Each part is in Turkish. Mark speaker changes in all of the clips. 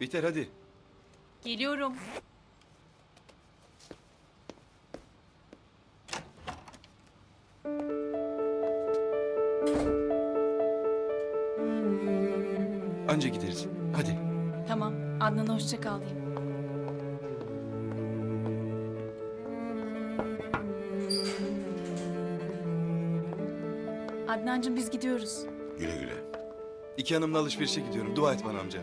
Speaker 1: Bihter hadi.
Speaker 2: Geliyorum.
Speaker 1: Anca gideriz. Hadi.
Speaker 2: Tamam. Adnan'a hoşça kal diyeyim. Adnancığım biz gidiyoruz.
Speaker 3: Güle güle.
Speaker 1: İki hanımla alışverişe gidiyorum. Dua et bana amca.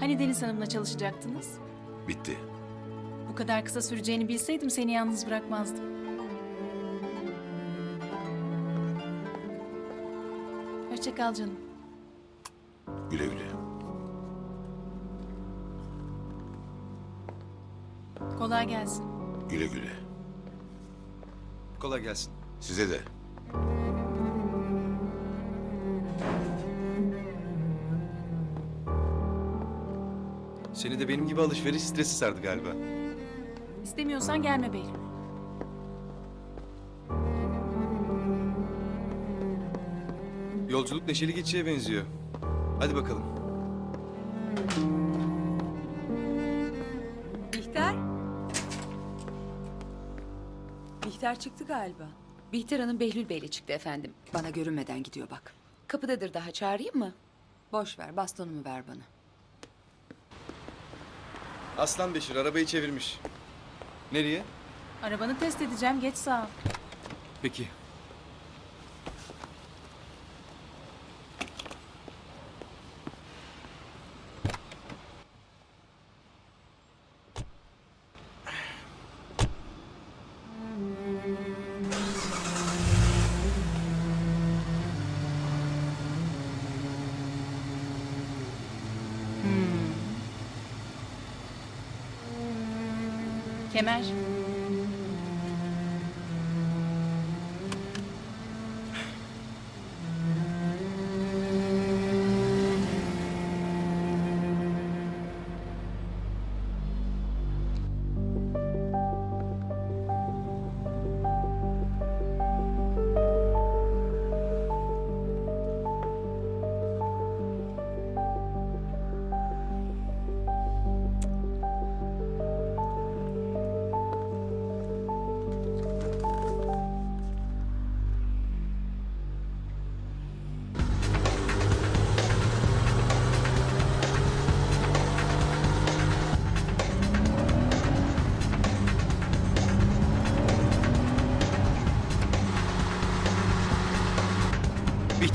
Speaker 2: Hani Deniz Hanım'la çalışacaktınız?
Speaker 3: Bitti.
Speaker 2: Bu kadar kısa süreceğini bilseydim seni yalnız bırakmazdım. Hoşça kal canım.
Speaker 3: Güle güle.
Speaker 2: Kolay gelsin.
Speaker 3: Güle güle.
Speaker 1: Kolay gelsin.
Speaker 3: Size de.
Speaker 1: Seni de benim gibi alışveriş stresi sardı galiba.
Speaker 2: İstemiyorsan gelme Behlül.
Speaker 1: Yolculuk neşeli geçişe benziyor. Hadi bakalım.
Speaker 4: Bihter? Bihter çıktı galiba.
Speaker 5: Bihter Hanım Behlül Bey'le çıktı efendim. Bana görünmeden gidiyor bak. Kapıdadır daha çağırayım mı? Boş ver bastonumu ver bana.
Speaker 1: Aslan Beşir arabayı çevirmiş. Nereye?
Speaker 2: Arabanı test edeceğim. Geç sağa.
Speaker 1: Peki.
Speaker 2: Kemer.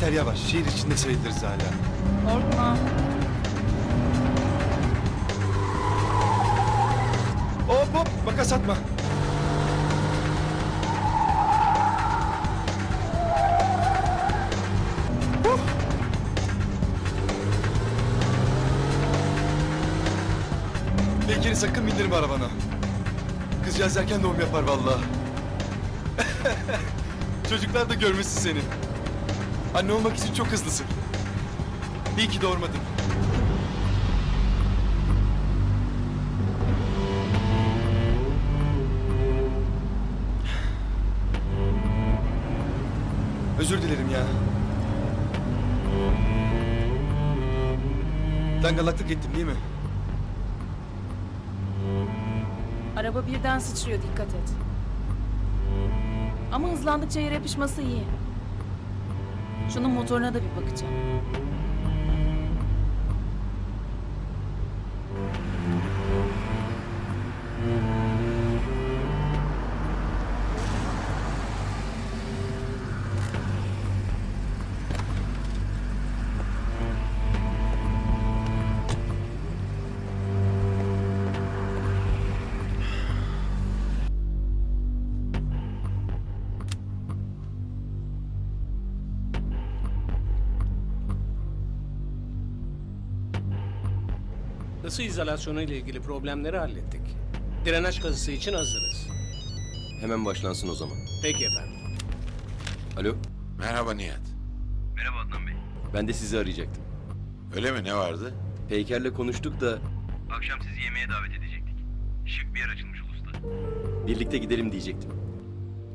Speaker 1: Bihter yavaş. Şehir içinde sayılırız hala.
Speaker 2: Korkma.
Speaker 1: Hop hop makas atma. Bekir'i sakın bindirme arabana. Kızcağız erken doğum yapar vallahi. Çocuklar da görmesin seni. Anne olmak için çok hızlısın. İyi ki doğurmadın. Özür dilerim ya. Dangalaklık ettim değil mi?
Speaker 2: Araba birden sıçrıyor dikkat et. Ama hızlandıkça yere yapışması iyi. Şunun motoruna da bir bakacağım.
Speaker 6: Isı izolasyonu ile ilgili problemleri hallettik. Drenaj kazısı için hazırız.
Speaker 7: Hemen başlansın o zaman.
Speaker 6: Peki efendim.
Speaker 7: Alo,
Speaker 3: Merhaba Nihat.
Speaker 7: Merhaba Adnan Bey. ben de sizi arayacaktım.
Speaker 3: Öyle mi? Ne vardı?
Speaker 7: Peyker'le konuştuk da
Speaker 8: Akşam sizi yemeğe davet edecektik. Şık bir yer açılmış Ulus'ta.
Speaker 7: birlikte gidelim diyecektim.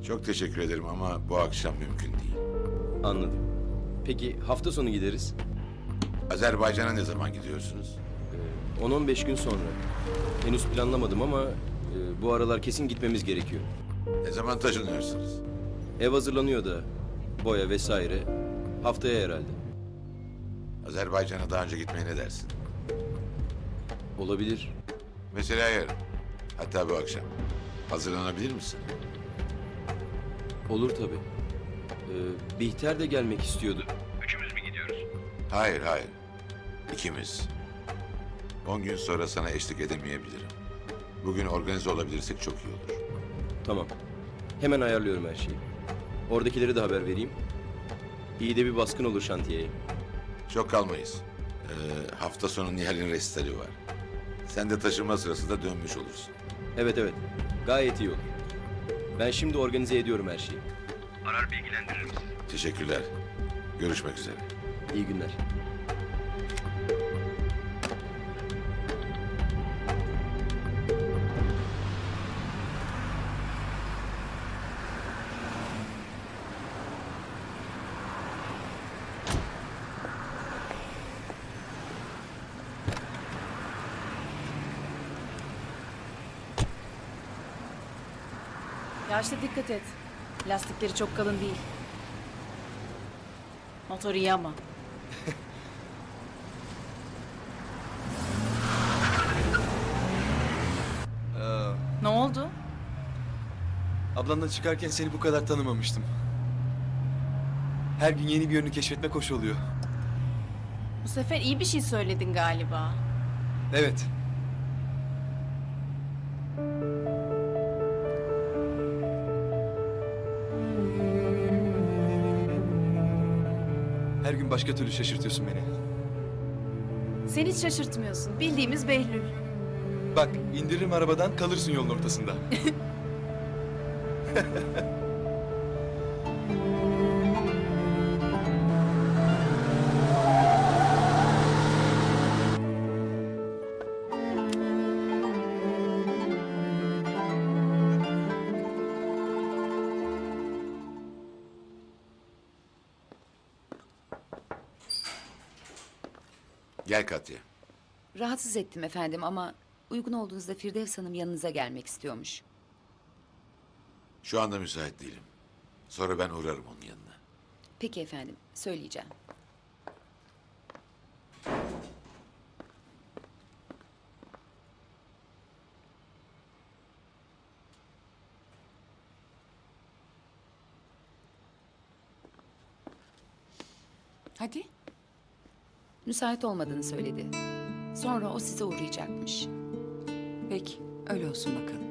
Speaker 3: Çok teşekkür ederim ama bu akşam mümkün değil.
Speaker 7: Anladım. Peki hafta sonu gideriz.
Speaker 3: Azerbaycan'a ne zaman gidiyorsunuz?
Speaker 7: Ee, 10-15 gün sonra. Henüz planlamadım ama e, bu aralar kesin gitmemiz gerekiyor.
Speaker 3: Ne zaman taşınıyorsunuz?
Speaker 7: Ev hazırlanıyor da. Boya vesaire. Haftaya herhalde.
Speaker 3: Azerbaycan'a daha önce gitmeye ne dersin?
Speaker 7: Olabilir.
Speaker 3: Mesela yarın. Hatta bu akşam. Hazırlanabilir misin?
Speaker 7: Olur tabii. Ee, Bihter de gelmek istiyordu.
Speaker 8: Üçümüz mü gidiyoruz?
Speaker 3: Hayır, hayır. İkimiz. On gün sonra sana eşlik edemeyebilirim. Bugün organize olabilirsek çok iyi olur.
Speaker 7: Tamam. Hemen ayarlıyorum her şeyi. Oradakilere de haber vereyim. İyi de bir baskın olur şantiyeye.
Speaker 3: Çok kalmayız. Ee, hafta sonu Nihal'in resitali var. Sen de taşınma sırasında dönmüş olursun.
Speaker 7: Evet evet. Gayet iyi olur. Ben şimdi organize ediyorum her şeyi.
Speaker 8: Arar bilgilendiririm.
Speaker 3: Teşekkürler. Görüşmek üzere.
Speaker 7: İyi günler.
Speaker 2: Ya işte dikkat et. Lastikleri çok kalın değil. Motor iyi ama. ne oldu?
Speaker 1: Ablanla çıkarken seni bu kadar tanımamıştım. Her gün yeni bir yönünü keşfetmek hoş oluyor.
Speaker 2: Bu sefer iyi bir şey söyledin galiba.
Speaker 1: Evet. Her gün başka türlü şaşırtıyorsun beni.
Speaker 2: Sen hiç şaşırtmıyorsun. Bildiğimiz Behlül.
Speaker 1: Bak indiririm arabadan kalırsın yolun ortasında.
Speaker 3: Gel Katya.
Speaker 5: Rahatsız ettim efendim ama uygun olduğunuzda Firdevs Hanım yanınıza gelmek istiyormuş.
Speaker 3: Şu anda müsait değilim. Sonra ben uğrarım onun yanına.
Speaker 5: Peki efendim, söyleyeceğim.
Speaker 4: Hadi.
Speaker 5: Müsait olmadığını söyledi. Sonra o size uğrayacakmış.
Speaker 4: Peki. Öyle olsun bakalım.